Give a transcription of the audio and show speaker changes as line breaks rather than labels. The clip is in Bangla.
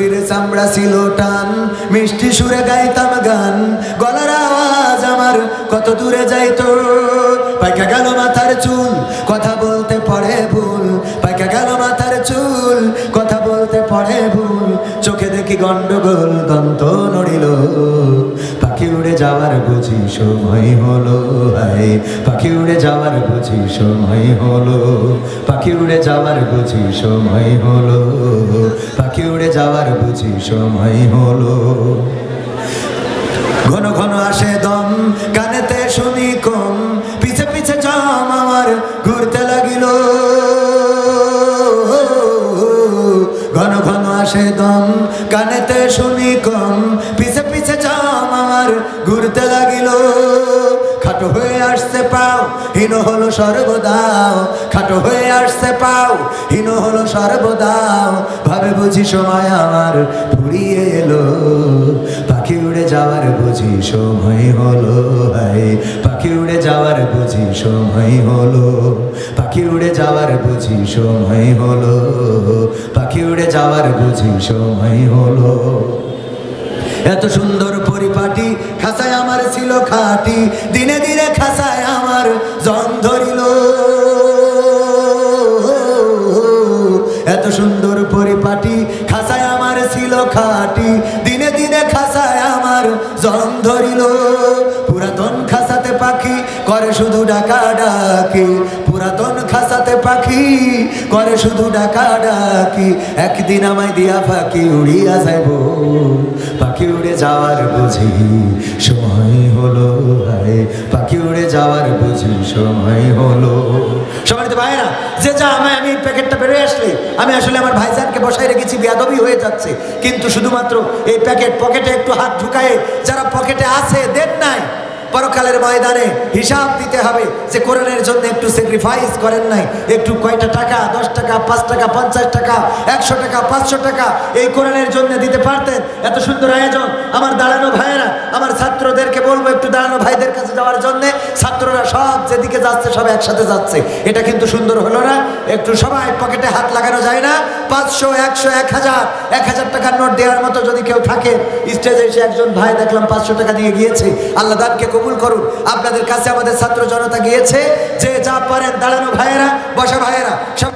শরীরে চামড়া ছিল টান, মিষ্টি সুরে গাইতাম গান। গলার আওয়াজ আমার কত দূরে যাইত। পাইকা গেল মাথার চুল, কথা বলতে পড়ে ভুল। পাইকা গেল মাথার চুল, কথা বলতে পড়ে ভুল। চোখে দেখি গন্ডগোল, দন্ত যাওয়ার বুঝি সময় হলো, হায়। পাখি উড়ে যাওয়ার বুঝি সময় হলো, পাখি উড়ে যাওয়ার বুঝি সময় হলো, পাখি উড়ে যাওয়ার বুঝি সময় হলো। ঘন ঘন আসে দম, কানেতে শুনি কম, পিছে পিছে জম আমার ঘুরতে লাগিল। ঘন ঘন আসে দম, কানেতে শুনি কম ঘুরতে লাগিল। খাটো হয়ে আসতে পাও, হীন হলো সর্বদাও। খাটো হয়ে আসতে পাও, হীন হলো সর্বদাও। ভাবে বুঝি সময় আমার ফুরিয়ে এলো। পাখি উড়ে যাওয়ার বুঝি সময় হলো, হায়। পাখি উড়ে যাওয়ার বুঝি সময় হলো, পাখি উড়ে যাওয়ার বুঝি সময় হলো, পাখি উড়ে যাওয়ার বুঝি সময় হলো। এত সুন্দর পরিপাটি খাসায় আমার ছিল খাটি, দিনে দিনে খাসায় আমার জন ধরিল। এত সুন্দর পরিপাটি, খাসায় আমার ছিল খাটি, দিনে দিনে খাসায় আমার জন ধরিল। পুরাতন খাসাতে পাখি করে শুধু ডাকা ডাকি খাসাতে পাখি করে শুধু ডাকা ডাকি। একদিন আমায় দিয়া পাখি উড়িয়া যাইব। পাখি উড়ে যাওয়ার বুঝি সময় হলো, হায়। পাখি উড়ে যাওয়ার বুঝি সময় হলো। সবাই ভাইরা যে যা আমায়, আমি প্যাকেটটা বেরোয় আসলে, আমি আসলে আমার ভাইজানকে বসাই রেখেছি, বেয়াদবি হয়ে যাচ্ছে। কিন্তু শুধুমাত্র এই প্যাকেট পকেটে একটু হাত ঢুকায়ে, যারা পকেটে আছে, দেন নাই। পরকালের ময়দানে হিসাব দিতে হবে যে কোরআনের জন্য একটু স্যাক্রিফাইস করেন নাই। একটু কয়টা টাকা? দশ টাকা, পাঁচ টাকা, পঞ্চাশ টাকা, একশো টাকা, পাঁচশো টাকা এই কোরআনের জন্য দিতে পারতেন? এত সুন্দর আয়োজন। আমার দাঁড়ানো ভাইয়েরা ছাত্রদেরকে বলব একটু দাঁড়ানো ভাইদের কাছে যাওয়ার জন্য। ছাত্ররা সব যেদিকে যাচ্ছে, সব একসাথে যাচ্ছে। এটা কিন্তু সুন্দর হলো না। একটু সবাই পকেটে হাত লাগানো যায় না। পাঁচশো, একশো, এক হাজার এক হাজার টাকার নোট দেওয়ার মতো যদি কেউ থাকে, স্টেজে এসে একজন ভাই দেখলাম পাঁচশো টাকা দিয়ে গিয়েছে। আল্লাহ দানকে কবুল করুন। আপনাদের কাছে আমাদের ছাত্র জনতা গিয়েছে। যে যা পারেন, দাঁড়ানো ভাইয়েরা, বসা ভাইয়েরা, সব